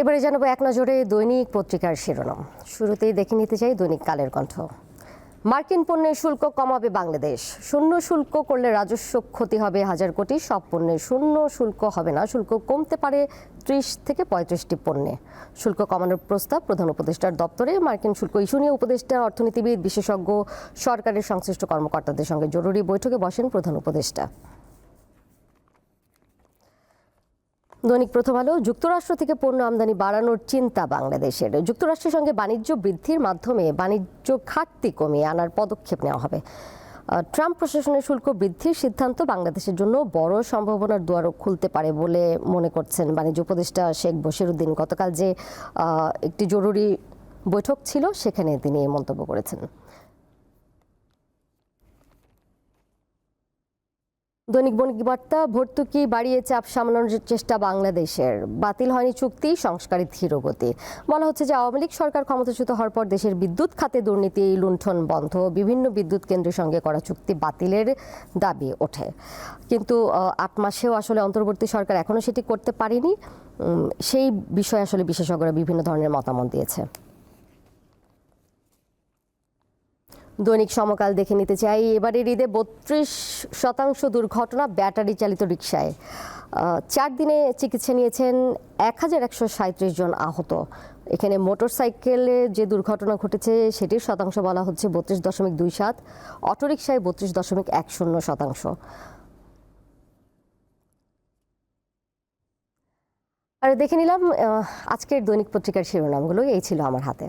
এবারে জানাব এক নজরে দৈনিক পত্রিকার শিরোনাম। শুরুতেই দেখে নিতে চাই দৈনিক কালের কণ্ঠ। মার্কিন পণ্যের শুল্ক কমাবে বাংলাদেশ। শূন্য শুল্ক করলে রাজস্ব ক্ষতি হবে হাজার কোটি। সব পণ্যের শূন্য শুল্ক হবে না। শুল্ক কমতে পারে ত্রিশ থেকে পঁয়ত্রিশটি পণ্যে। শুল্ক কমানোর প্রস্তাব প্রধান উপদেষ্টার দপ্তরে। মার্কিন শুল্ক ইস্যু নিয়ে উপদেষ্টা, অর্থনীতিবিদ, বিশেষজ্ঞ, সরকারের সংশ্লিষ্ট কর্মকর্তাদের সঙ্গে জরুরি বৈঠকে বসেন প্রধান উপদেষ্টা। দৈনিক প্রথম আলো, যুক্তরাষ্ট্র থেকে পণ্য আমদানি বাড়ানোর চিন্তা বাংলাদেশের। যুক্তরাষ্ট্রের সঙ্গে বাণিজ্য বৃদ্ধির মাধ্যমে বাণিজ্য ঘাটতি কমিয়ে আনার পদক্ষেপ নেওয়া হবে। ট্রাম্প প্রশাসনের শুল্ক বৃদ্ধির সিদ্ধান্ত বাংলাদেশের জন্য বড় সম্ভাবনার দুয়ারও খুলতে পারে বলে মনে করছেন বাণিজ্য উপদেষ্টা শেখ বশিরুদ্দিন। গতকাল যে একটি জরুরি বৈঠক ছিল, সেখানে তিনি মন্তব্য করেছেন। দৈনিক বণিক বার্তা, ভর্তুকি বাড়িয়ে চাপ সামলানোর চেষ্টা বাংলাদেশের। বাতিল হয়নি চুক্তি, সংস্কারে ধীরগতি বলা হচ্ছে যে আওয়ামী লীগ সরকার ক্ষমতাচ্যুত হওয়ার পর দেশের বিদ্যুৎ খাতে দুর্নীতি, লুণ্ঠন বন্ধ। বিভিন্ন বিদ্যুৎ কেন্দ্রের সঙ্গে করা চুক্তি বাতিলের দাবি ওঠে। কিন্তু আট মাসেও আসলে অন্তর্বর্তী সরকার এখনও সেটি করতে পারেনি। সেই বিষয়ে আসলে বিশেষজ্ঞরা বিভিন্ন ধরনের মতামত দিয়েছে। দৈনিক সমকাল দেখে নিতে চাই। এবারের ঈদে বত্রিশ শতাংশ দুর্ঘটনা ব্যাটারি চালিত রিক্সায় চার দিনে চিকিৎসা নিয়েছেন এক হাজার একশো সাঁত্রিশ জন আহত। এখানে মোটরসাইকেলে যে দুর্ঘটনা ঘটেছে, সেটির শতাংশ বলা হচ্ছে বত্রিশ দশমিক দুই সাত, অটোরিকশায় বত্রিশ দশমিক এক শূন্য শতাংশ। আর দেখে নিলাম আজকের দৈনিক পত্রিকার শিরোনামগুলো, এই ছিল আমার হাতে।